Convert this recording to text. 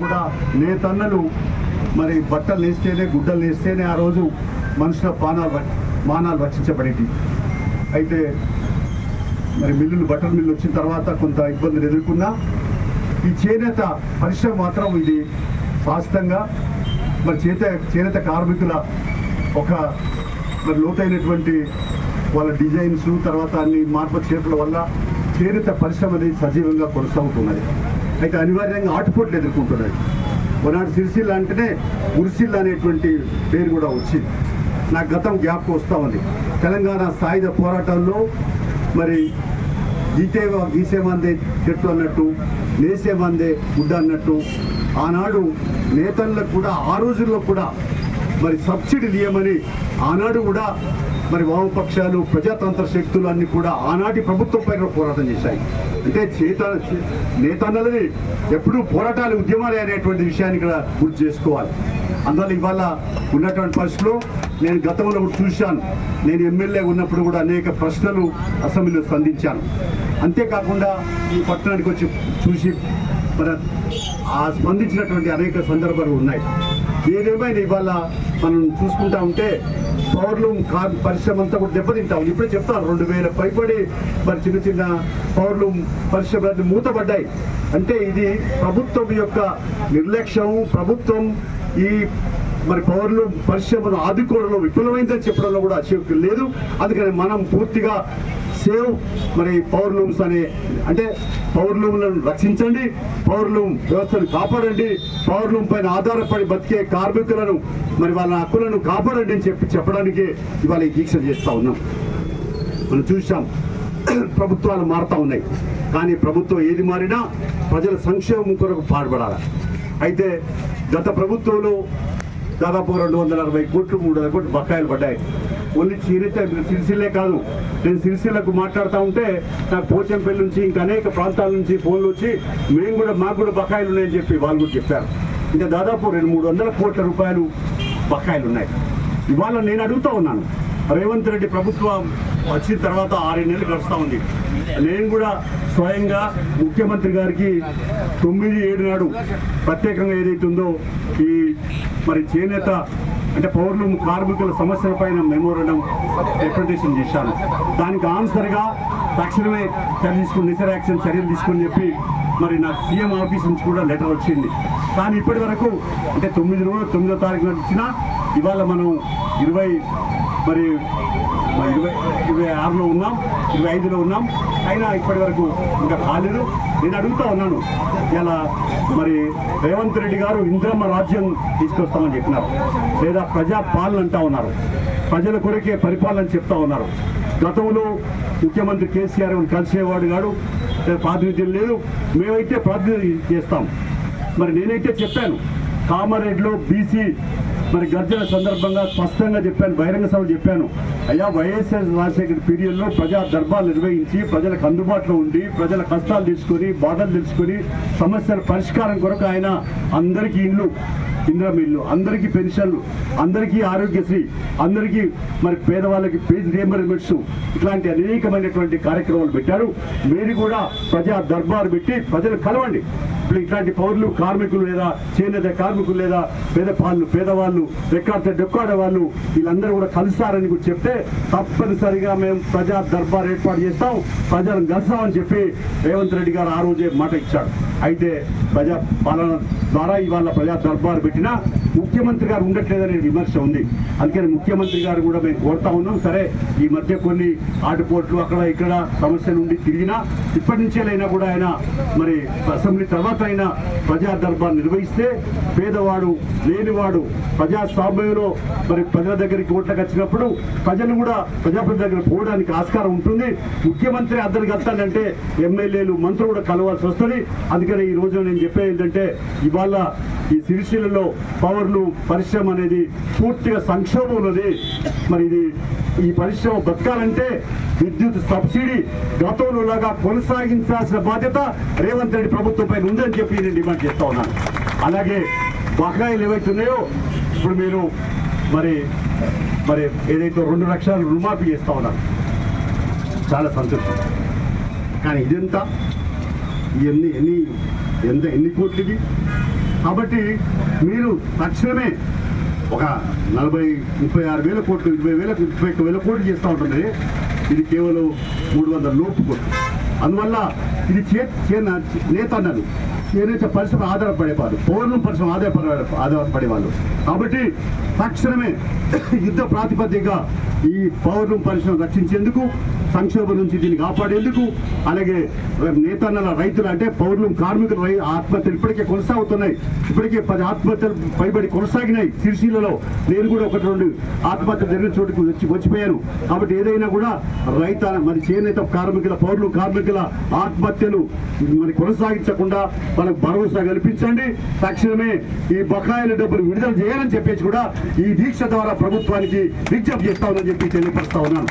కూడా నేతన్నలు మరి బట్టలు నేస్తేనే గుడ్డలు నేస్తేనే ఆ రోజు మనుషుల పానాలు మానాలు రక్షించబడేటి అయితే మరి మిల్లులు బట్టల మిల్లు వచ్చిన తర్వాత కొంత ఇబ్బందులు ఎదుర్కొన్నా ఈ చేనేత పరిశ్రమ మాత్రం ఇది శాస్త్రంగా మరి చేత చేనేత కార్మికుల ఒక మరి లోతైనటువంటి వాళ్ళ డిజైన్స్ తర్వాత అన్ని మార్పు చేర్పుల వల్ల చేనేత పరిశ్రమ అనేది సజీవంగా కొనసాగుతున్నది. అయితే అనివార్యంగా ఆటుపోట్లు ఎదుర్కొంటున్నాడు ఒకనాడు సిరిసిల్ల అంటేనే ఉరిసిల్ల అనేటువంటి పేరు కూడా వచ్చింది. నాకు గతం జ్ఞాపకం వస్తూ ఉంది. తెలంగాణ సాయుధ పోరాటంలో మరి గీతే గీసేమందే చెట్టు అన్నట్టు నేసేమందే గుడ్డ అన్నట్టు ఆనాడు నేతలకు కూడా ఆ రోజుల్లో కూడా మరి సబ్సిడీలు ఇవ్వమని ఆనాడు కూడా మరి వామపక్షాలు ప్రజాతంత్ర శక్తులు అన్ని కూడా ఆనాటి ప్రభుత్వం పైన పోరాటం చేశాయి. అంటే చేత నేతన్నలని ఎప్పుడూ పోరాటాలు ఉద్యమాలే అనేటువంటి విషయాన్ని ఇక్కడ గుర్తు చేసుకోవాలి. అందువల్ల ఇవాళ ఉన్నటువంటి పరిస్థితిలో నేను గతంలో కూడా చూశాను. నేను ఎమ్మెల్యే ఉన్నప్పుడు కూడా అనేక ప్రశ్నలు అసెంబ్లీలో స్పందించాను. అంతేకాకుండా ఈ పట్టణానికి వచ్చి చూసి మన ఆ స్పందించినటువంటి అనేక సందర్భాలు ఉన్నాయి. ఏదేమైనా ఇవాళ మనం చూసుకుంటా ఉంటే పవర్లూమ్ పరిశ్రమ అంతా కూడా దెబ్బతింటాం. ఇప్పుడే చెప్తాను రెండు వేల పైపడి మరి చిన్న చిన్న పవర్లూమ్ పరిశ్రమలు మూతపడ్డాయి. అంటే ఇది ప్రభుత్వం యొక్క నిర్లక్ష్యం ప్రభుత్వం ఈ మరి పవర్లు పరిశ్రమను ఆదుకోవడంలో విఫలమైందని చెప్పడంలో కూడా అశక్తి లేదు. అందుకని మనం పూర్తిగా సేవ్. మరి పవర్ లూమ్స్ అనే అంటే పవర్ లూమ్లను రక్షించండి పవర్ లూమ్ వ్యవస్థను కాపాడండి పవర్ లూమ్ పైన ఆధారపడి బతికే కార్మికులను మరి వాళ్ళ హక్కులను కాపాడండి అని చెప్పి చెప్పడానికి ఇవాళ ఈ దీక్ష చేస్తూ ఉన్నాం. మనం చూసాం ప్రభుత్వాలు మారుతూ ఉన్నాయి. కానీ ప్రభుత్వం ఏది మారినా ప్రజల సంక్షేమం కొరకు పాటుపడాలి. అయితే గత ప్రభుత్వంలో దాదాపు రెండు వందల అరవై కోట్లు మూడు వందల కోట్లు బకాయిలు పడ్డాయి. ఓన్లీ చీరితే సిరిసిల్లే కాదు. నేను సిరిసిల్లకు మాట్లాడుతూ ఉంటే నాకు పోచంపల్లి నుంచి ఇంకా అనేక ప్రాంతాల నుంచి ఫోన్లు వచ్చి మేము కూడా మాకు కూడా బకాయిలు ఉన్నాయని చెప్పి వాళ్ళు కూడా చెప్పారు. ఇంకా దాదాపు రెండు మూడు వందల కోట్ల రూపాయలు బకాయిలు ఉన్నాయి. ఇవాళ నేను అడుగుతూ ఉన్నాను. రేవంత్ రెడ్డి ప్రభుత్వం వచ్చిన తర్వాత ఆరు నెలలు గడుస్తూ ఉంది. నేను కూడా స్వయంగా ముఖ్యమంత్రి గారికి తొమ్మిది ఏడు నాడు ప్రత్యేకంగా ఏదైతే ఉందో ఈ మరి చేనేత అంటే పౌరులు కార్మికుల సమస్యల పైన మెమోరండం రిప్రజెంటేషన్ చేశాను దానికి ఆన్సర్గా తక్షణమే చర్య తీసుకుని నిసర యాక్షన్ చర్యలు తీసుకుని చెప్పి మరి నాకు సీఎం ఆఫీస్ నుంచి కూడా లెటర్ వచ్చింది. కానీ ఇప్పటి వరకు అంటే తొమ్మిది రోజులు తొమ్మిదో తారీఖు నాడు ఇవాళ మనం ఇరవై మరి ఇరవై ఇరవై ఆరులో ఉన్నాం ఇరవై ఐదులో ఉన్నాం. అయినా ఇప్పటి వరకు ఇంకా కాలేదు. నేను అడుగుతా ఉన్నాను ఇలా మరి రేవంత్ రెడ్డి గారు ఇంద్రమ్మ రాజ్యం తీసుకొస్తామని చెప్పినారు. లేదా ప్రజా పాలన అంటా ఉన్నారు. ప్రజల కొరకే పరిపాలన చెప్తా ఉన్నారు. గతంలో ముఖ్యమంత్రి కేసీఆర్ కలిసేవాడు గాడు ప్రాతినిధ్యం లేదు. మేమైతే ప్రాతినిధ్యం చేస్తాం. మరి నేనైతే చెప్పాను కామారెడ్డిలో బీసీ మరి గర్జన సందర్భంగా స్పష్టంగా చెప్పాను బహిరంగ సభ చెప్పాను. అయ్యా వైఎస్ఆర్ రాజశేఖర్ పీరియడ్లో ప్రజా దర్బాలు నిర్వహించి ప్రజలకు అందుబాటులో ఉండి ప్రజల కష్టాలు తెలుసుకొని బాధలు తెలుసుకొని సమస్యల పరిష్కారం కొరకు ఆయన అందరికీ ఇల్లు. ఇందిరా మిల్లు అందరికీ పెన్షన్లు అందరికీ ఆరోగ్యశ్రీ అందరికీ మరి పేదవాళ్ళకి పేజ్ రియంబర్స్మెంట్స్ ఇట్లాంటి అనేకమైనటువంటి కార్యక్రమాలు పెట్టారు. మీరు కూడా ప్రజా దర్బారు పెట్టి ప్రజలు కలవండి. ఇప్పుడు ఇట్లాంటి పౌరులు కార్మికులు లేదా చేనేత కార్మికులు లేదా పేద పాళ్ళు పేదవాళ్ళు రెక్కాడితే డొక్కాడే వాళ్ళు వీళ్ళందరూ కూడా కలుస్తారని కూడా చెప్తే తప్పనిసరిగా మేము ప్రజా దర్బార్ ఏర్పాటు చేస్తాం. ప్రజలను కలుస్తామని చెప్పి రేవంత్ రెడ్డి గారు ఆ రోజే మాట ఇచ్చాడు. అయితే ప్రజా పాలన ద్వారా ఇవాళ ప్రజా దర్బార్ పెట్టినా ముఖ్యమంత్రి గారు ఉండట్లేదనే విమర్శ ఉంది. అందుకని ముఖ్యమంత్రి గారు కూడా మేము కోరుతా ఉన్నాం సరే ఈ మధ్య కొన్ని ఆటుపోట్లు అక్కడ ఇక్కడ సమస్యలు ఉండి తిరిగినా ఇప్పటి నుంచేలైనా కూడా ఆయన మరి అసెంబ్లీ తర్వాత అయినా ప్రజా దర్బార్ నిర్వహిస్తే పేదవాడు లేనివాడు ప్రజాస్వామ్యంలో మరి ప్రజల దగ్గరికి ఓట్లకు వచ్చినప్పుడు ప్రజలు కూడా ప్రజాప్రతి దగ్గర పోవడానికి ఆస్కారం ఉంటుంది. ముఖ్యమంత్రి అద్దరికి వస్తాడంటే ఎమ్మెల్యేలు మంత్రులు కూడా కలవాల్సి వస్తుంది. అందుకని ఈ రోజు నేను చెప్పేది ఏంటంటే ఇవాళ ఈ సిరిసిల్లలో పవర్లు పరిశ్రమ అనేది పూర్తిగా సంక్షోభం ఉన్నది. మరి ఇది ఈ పరిశ్రమ బతకాలంటే విద్యుత్ సబ్సిడీ గతంలోలాగా కొనసాగించాల్సిన బాధ్యత రేవంత్ రెడ్డి ప్రభుత్వం పైన ఉందని చెప్పి నేను డిమాండ్ చేస్తా ఉన్నాను. అలాగే బకాయిలు ఏవైతున్నాయో ఇప్పుడు మీరు మరి మరి ఏదైతే రెండు లక్షల రుణమాఫీ చేస్తా ఉన్నారు చాలా సంతోషం. కానీ ఇదంతా? ఎన్ని ఎన్ని ఎంత ఎన్ని కోట్లు ఇది కాబట్టి మీరు తక్షణమే ఒక నలభై ముప్పై ఆరు వేల కోట్లు ఇరవై వేల ముప్పై ఒక్క వేల కోట్లు చేస్తూ ఉంటుంది ఇది కేవలం మూడు వందల లోపు కోట్లు. అందువల్ల ఇది చే నేత అన్నారు. చేనేత పరిశ్రమ ఆధారపడేవాళ్ళు పౌరులు పరిశ్రమ ఆధారపడే ఆధారపడేవాళ్ళు కాబట్టి తక్షణమే యుద్ధ ప్రాతిపదికగా ఈ పౌర్ణం పరిశ్రమ రక్షించేందుకు సంక్షోభం నుంచి దీన్ని కాపాడేందుకు అలాగే నేతన్నల రైతులు అంటే పౌరులు కార్మికుల రై ఆత్మహత్యలు ఇప్పటికే కొనసాగుతున్నాయి. ఇప్పటికే పది ఆత్మహత్యలు పైబడి కొనసాగినాయి. సిరిసిల్లలో నేను కూడా ఒకటి రెండు ఆత్మహత్య జరిగిన చోటుకు వచ్చి వచ్చిపోయాను. కాబట్టి ఏదైనా కూడా రైత మరి చేనేత కార్మికుల పౌరులు కార్మికుల ఆత్మహత్యలు మరి కొనసాగించకుండా మనకు భరోసా కల్పించండి. తక్షణమే ఈ బకాయిల డబ్బులు విడుదల చేయాలని చెప్పేసి కూడా ఈ దీక్ష ద్వారా ప్రభుత్వానికి విజ్ఞప్తి చేస్తా ఉందని చెప్పి తెలియపరుస్తా ఉన్నాను.